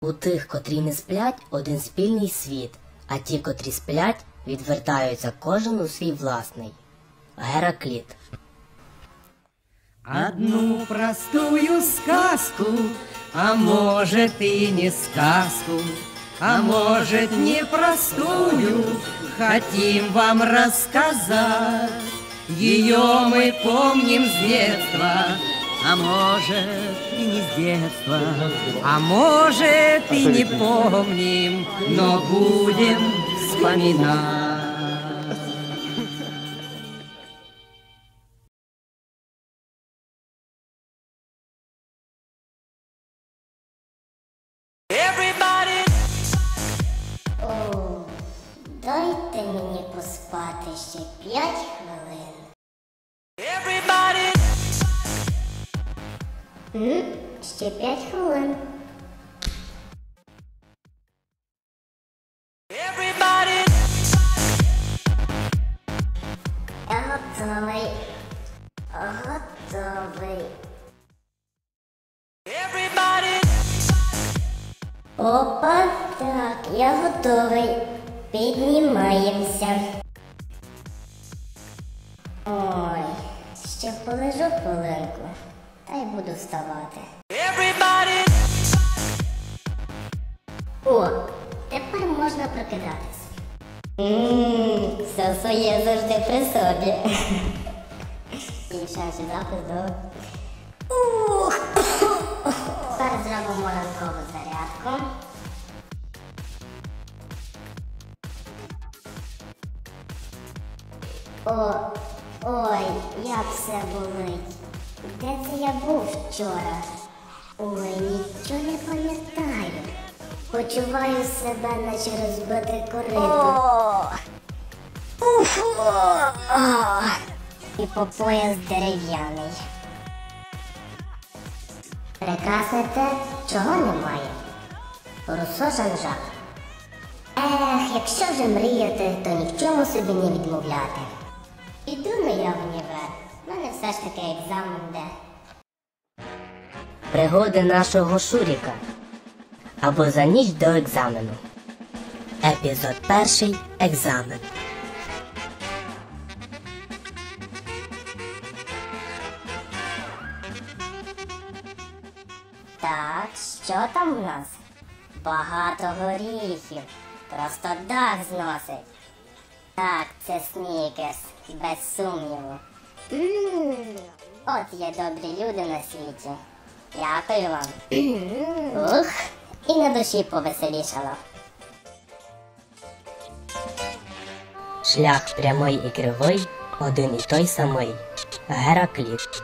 У тих, котрі не сплять, один спільний світ, а ті, котрі сплять, відвертаються кожен у свій власний. Геракліт. Одну простую сказку, а может и не сказку, а может непростую, хотим вам рассказать. Ее мы помним с детства, а может и не с детства, а может и не помним, но будем вспоминать. Everybody О, дайте мені поспати ще п'ять хвилин. М? Ще п'ять хвилин. everybody, Я готовий. Готовий. Опа, так, я готовий. Піднімаємося. Ой, ще полежу хвилинку, та й буду вставати. everybody, О, тепер можна прокидатись. Ммм, все своє завжди при собі. Рішаючи запис до. Ух! Зараз зробимо ранкову зарядку. О, ой, як все болить. Де це я був вчора? Ой, нічого не пам'ятаю. Почуваю себе, наче розбите корито. І по пояс дерев'яний. Прекрасне те, чого немає. Руссо Жан-Жак. Ех, якщо вже мріяти, то ні в чому собі не відмовляти. Іду на я в універ. У мене все ж таки екзамен де. Пригоди нашого Шуріка. Або за ніч до екзамену. Епізод перший. Екзамен. Так, що там в нас? Багато горіхів. Просто дах зносить. Так, це снікерс, без сумніву. От є добрі люди на світі. Дякую вам. Ух, і на душі повеселішало. Шлях прямий і кривий, один і той самий. Геракліт.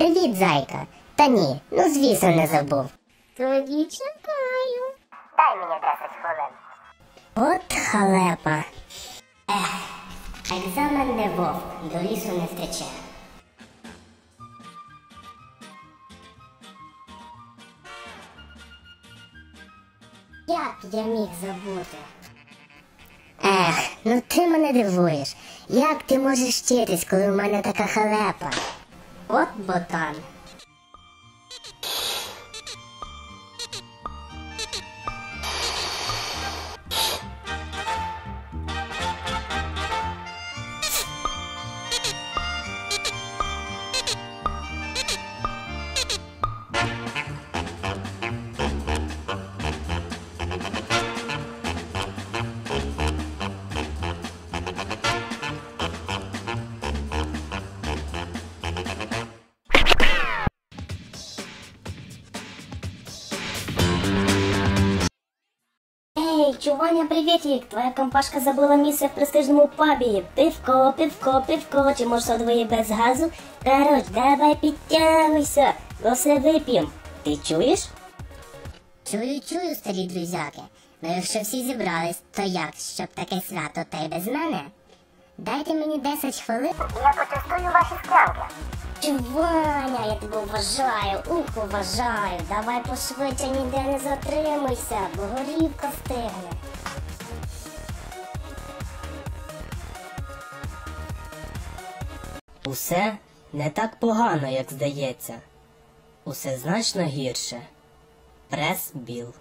Привіт, зайка. Та ні, ну звісно не забув. Тоді чекаю. Дай мені 10 хвилин. От халепа. Ех, екзамен не вовк, до лісу не втече. Як я міг забути? Ех, ну ти мене дивуєш. Як ти можеш вчитись, коли в мене така халепа? От ботан. Тьотю Ваня! Твоя компашка забула місце в престижному пабі. Пивко, пивко, пивко, чи може содової без газу? Короче, давай підтягуйся, бо все вип'єм. Ти чуєш? Чую, чую, старі друзяки. Ну якщо всі зібрались, то як, щоб таке свято та й без мене? Дайте мені 10 хвилин. Я почастую ваші склянки. Чуваня, я тебе вважаю, ух, вважаю. Давай пошвидше ніде не затримуйся, бо горівка стигне. Усе не так погано, як здається. Усе значно гірше. Прес Біл.